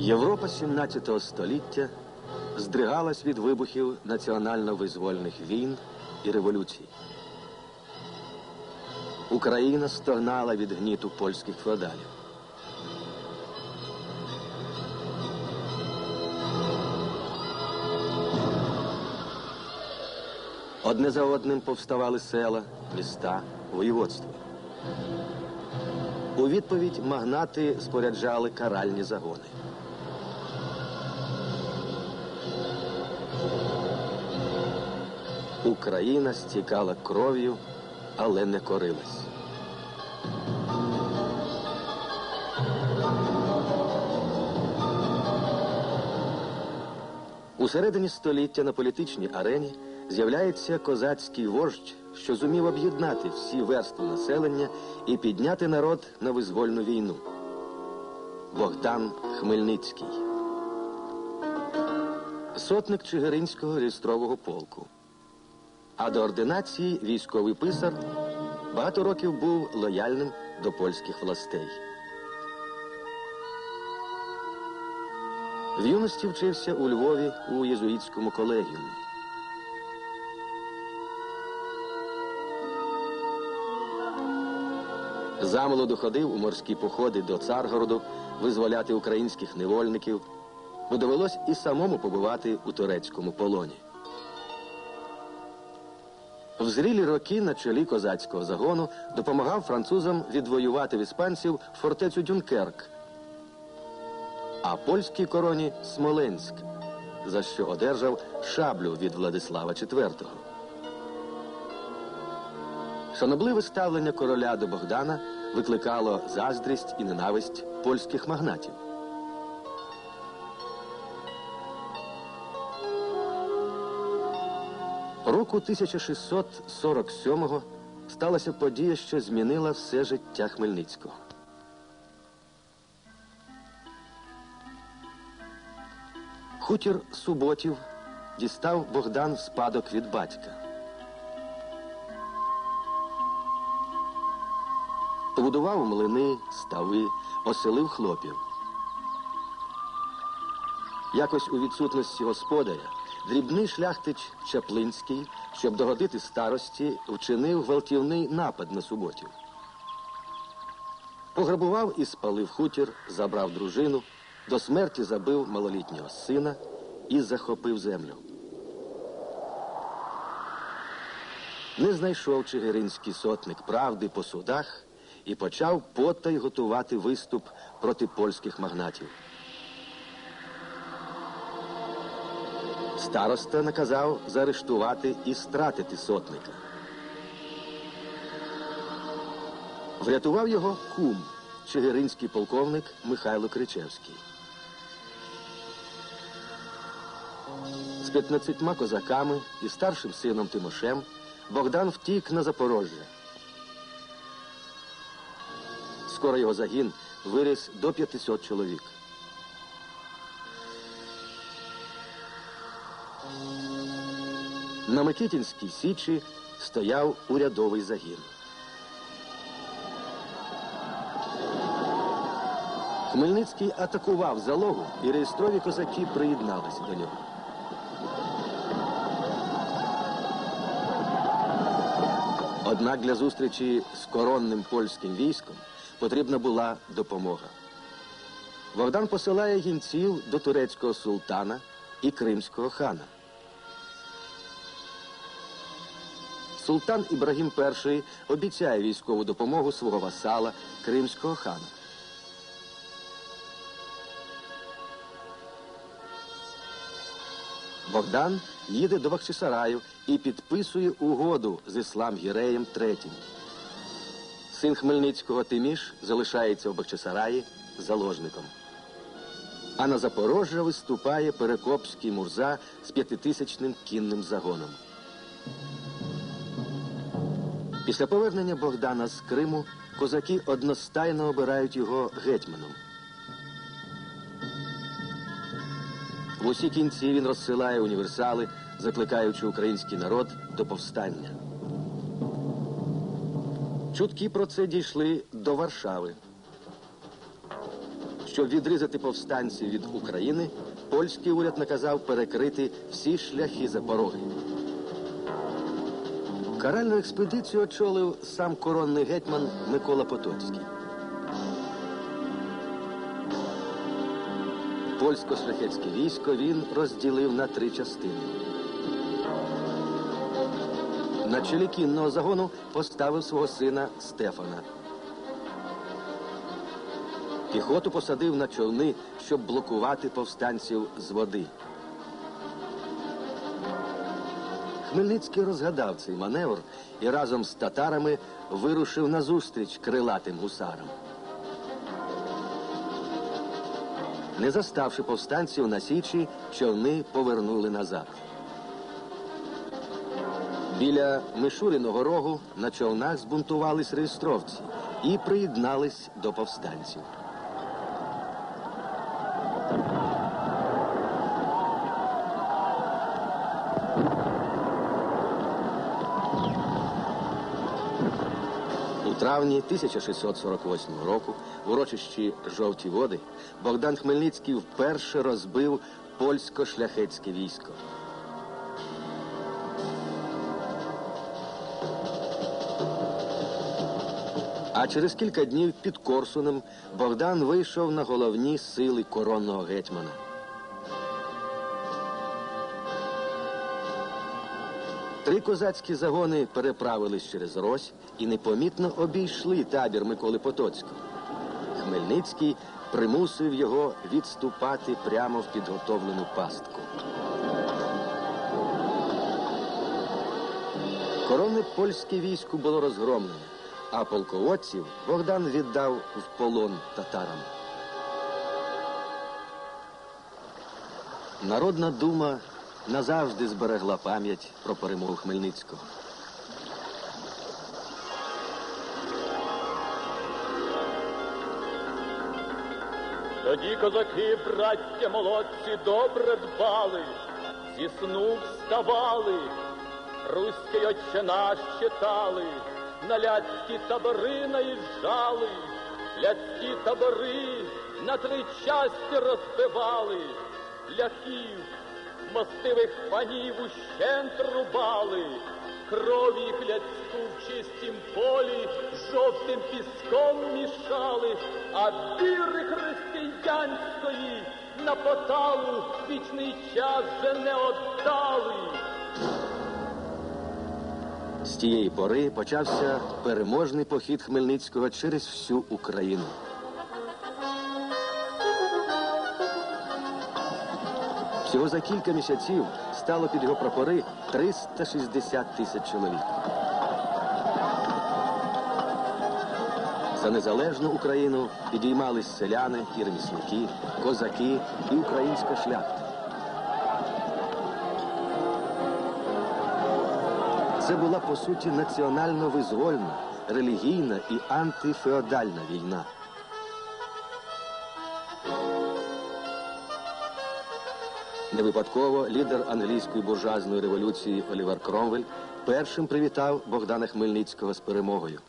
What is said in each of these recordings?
Європа 17 століття здригалась від вибухів національно-визвольних війн і революцій. Україна стогнала від гніту польських феодалів. Одне за одним повставали села, міста, воєводства. У відповідь магнати споряджали каральні загони. Україна стікала кров'ю, але не корилась. У середині століття на політичній арені з'являється козацький вождь, що зумів об'єднати всі верстви населення і підняти народ на визвольну війну. Богдан Хмельницький. Сотник Чигиринського реєстрового полку. А до ординації військовий писар багато років був лояльним до польських властей. В юності вчився у Львові у єзуїтському колегіумі. Замолоду ходив у морські походи до Царгороду визволяти українських невольників, бо довелось і самому побувати у турецькому полоні. В зрілі роки на чолі козацького загону допомагав французам відвоювати в іспанців фортецю Дюнкерк, а польській короні Смоленськ, за що одержав шаблю від Владислава IV. Шанобливе ставлення короля до Богдана викликало заздрість і ненависть польських магнатів. Року 1647-го сталася подія, що змінила все життя Хмельницького. Хутір Суботів дістав Богдан спадок від батька. Побудував млини, стави, оселив хлопів. Якось у відсутності господаря дрібний шляхтич Чаплинський, щоб догодити старості, вчинив гвалтівний напад на суботів. Пограбував і спалив хутір, забрав дружину, до смерті забив малолітнього сина і захопив землю. Не знайшов чигиринський сотник правди по судах і почав потай готувати виступ проти польських магнатів. Староста наказав заарештувати і стратити сотника. Врятував його кум, чигиринський полковник Михайло Кричевський. З 15 козаками і старшим сином Тимошем Богдан втік на Запорожжя. Скоро його загін виріс до 500 чоловік. На Микитінській січі стояв урядовий загін. Хмельницький атакував залогу, і реєстрові козаки приєдналися до нього. Однак для зустрічі з коронним польським військом потрібна була допомога. Богдан посилає гінців до турецького султана і кримського хана. Султан Ібрагім І обіцяє військову допомогу свого васала кримського хана. Богдан їде до Бахчисараю і підписує угоду з Іслам Гіреєм III. Син Хмельницького Тиміш залишається у Бахчисараї заложником. А на Запорожжя виступає Перекопський Мурза з п'ятитисячним кінним загоном. Після повернення Богдана з Криму козаки одностайно обирають його гетьманом. В усі кінці він розсилає універсали, закликаючи український народ до повстання. Чутки про це дійшли до Варшави. Щоб відрізати повстанців від України, польський уряд наказав перекрити всі шляхи запороги. Каральну експедицію очолив сам коронний гетьман Микола Потоцький. Польсько-шляхетське військо він розділив на три частини. На чолі кінного загону поставив свого сина Стефана. Піхоту посадив на човни, щоб блокувати повстанців з води. Хмельницький розгадав цей маневр і разом з татарами вирушив назустріч крилатим гусарам. Не заставши повстанців на січі, човни повернули назад. Біля Мишуриного рогу на човнах збунтувались реєстровці і приєднались до повстанців. Травні 1648 року в урочищі Жовті води Богдан Хмельницький вперше розбив польсько-шляхетське військо. А через кілька днів під Корсунем Богдан вийшов на головні сили коронного гетьмана. Три козацькі загони переправились через Рось і непомітно обійшли табір Миколи Потоцького. Хмельницький примусив його відступати прямо в підготовлену пастку. Коронне польське військо було розгромлене, а полководців Богдан віддав в полон татарам. Народна дума назавжди зберегла пам'ять про перемогу Хмельницького. Тоді козаки, браття молодці, добре дбали, зі сну вставали, руський отче наш читали, на ляцькі табори наїжджали, ляцькі табори на три часті розбивали, ляхів, мостивих панів ущент рубали, крові хляцьку в чистім полі жовтим піском мішали, а віри християнської на поталу вічний час же не отдали. З тієї пори почався переможний похід Хмельницького через всю Україну. Всього за кілька місяців стало під його прапори 360 тисяч чоловік. За незалежну Україну підіймались селяни і ремісники, козаки і українська шляхта. Це була по суті національно-визвольна, релігійна і антифеодальна війна. Не випадково лідер англійської буржуазної революції Олівер Кромвель першим привітав Богдана Хмельницького з перемогою.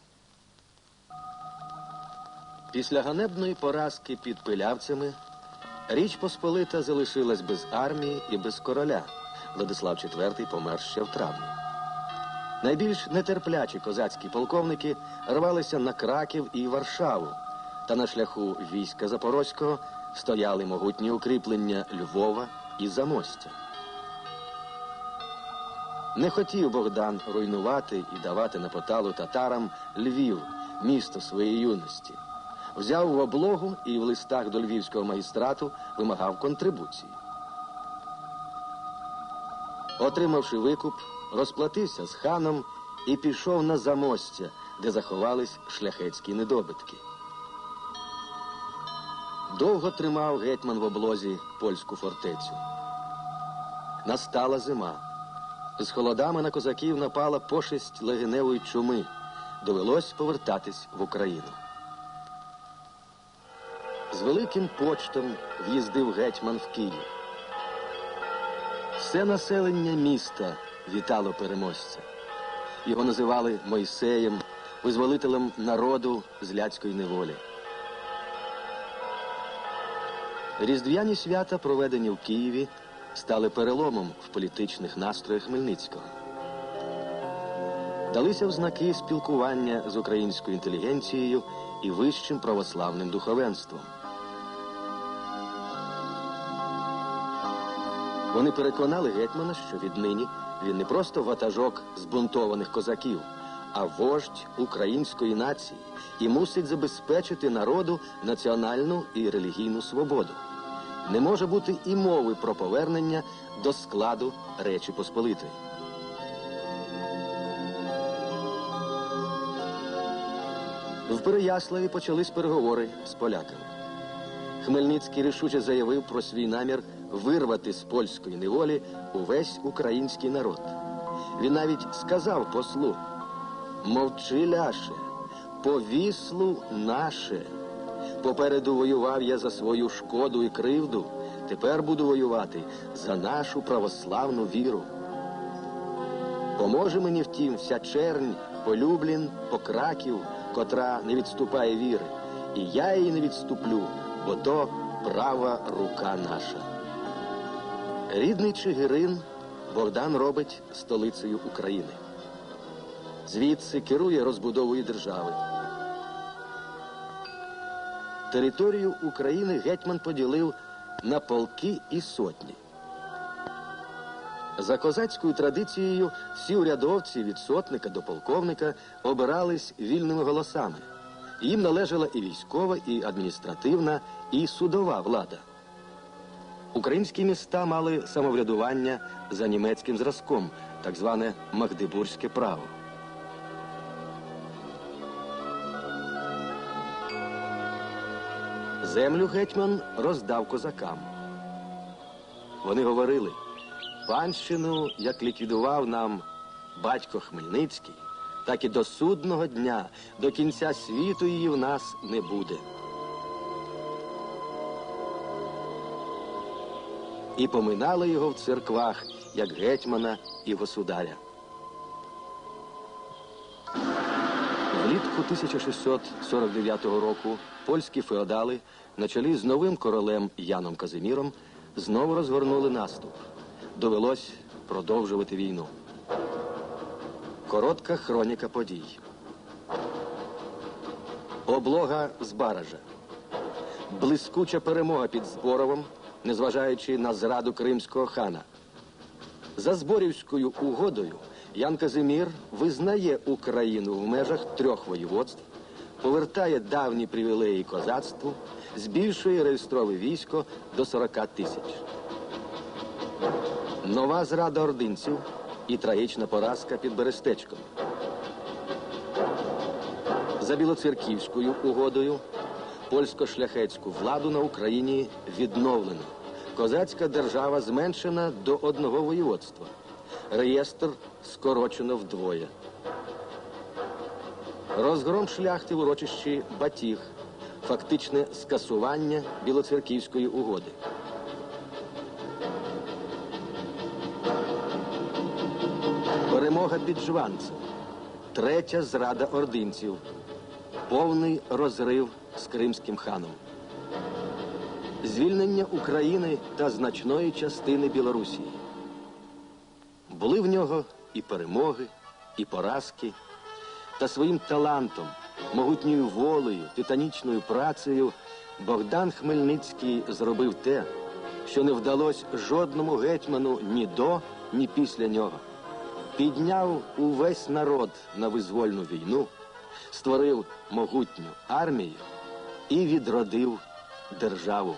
Після ганебної поразки під пилявцями Річ Посполита залишилась без армії і без короля. Владислав IV помер ще в травні. Найбільш нетерплячі козацькі полковники рвалися на Краків і Варшаву, та на шляху війська Запорозького стояли могутні укріплення Львова і Замостя. Не хотів Богдан руйнувати і давати на поталу татарам Львів, місто своєї юності. Взяв в облогу і в листах до львівського магістрату вимагав контрибуції. Отримавши викуп, розплатився з ханом і пішов на замостя, де заховались шляхетські недобитки. Довго тримав гетьман в облозі польську фортецю. Настала зима. З холодами на козаків напала пошесть легеневої чуми. Довелось повертатись в Україну. З великим почтом в'їздив гетьман в Київ. Все населення міста вітало переможця. Його називали Мойсеєм, визволителем народу з ляцької неволі. Різдвяні свята, проведені в Києві, стали переломом в політичних настроях Хмельницького. Далися в знаки спілкування з українською інтелігенцією і вищим православним духовенством. Вони переконали гетьмана, що віднині він не просто ватажок збунтованих козаків, а вождь української нації і мусить забезпечити народу національну і релігійну свободу. Не може бути і мови про повернення до складу Речі Посполитої. В Переяславі почались переговори з поляками. Хмельницький рішуче заявив про свій намір вирвати з польської неволі увесь український народ. Він навіть сказав послу: мовчи, ляше, повіслу наше. Попереду воював я за свою шкоду і кривду. Тепер буду воювати за нашу православну віру. Поможе мені втім вся чернь, полюблін, покраків, котра не відступає віри. І я її не відступлю, бо то права рука наша. Рідний Чигирин Богдан робить столицею України. Звідси керує розбудовою держави. Територію України гетьман поділив на полки і сотні. За козацькою традицією всі урядовці від сотника до полковника обирались вільними голосами. Їм належала і військова, і адміністративна, і судова влада. Українські міста мали самоврядування за німецьким зразком, так зване Магдебурзьке право. Землю гетьман роздав козакам. Вони говорили, панщину, як ліквідував нам батько Хмельницький, так і до судного дня, до кінця світу її в нас не буде. І поминали його в церквах, як гетьмана і государя. Влітку 1649 року польські феодали на чолі з новим королем Яном Казиміром знову розгорнули наступ. Довелось продовжувати війну. Коротка хроніка подій. Облога з Баража. Блискуча перемога під Зборовом, незважаючи на зраду кримського хана. За Зборівською угодою Ян Казимір визнає Україну в межах трьох воєводств, повертає давні привілеї козацтву, збільшує реєстрове військо до 40 тисяч. Нова зрада ординців і трагічна поразка під Берестечком. За білоцерківською угодою польсько-шляхетську владу на Україні відновлено. Козацька держава зменшена до одного воєводства. Реєстр скорочено вдвоє. Розгром шляхти в урочищі Батіг. Фактичне скасування білоцерківської угоди. Перемога під Жванцем. Третя зрада ординців. Повний розрив з кримським ханом. Звільнення України та значної частини Білорусії. Були в нього і перемоги, і поразки, та своїм талантом, могутньою волею, титанічною працею Богдан Хмельницький зробив те, що не вдалося жодному гетьману ні до, ні після нього. Підняв увесь народ на визвольну війну, створив могутню армію і відродив державу.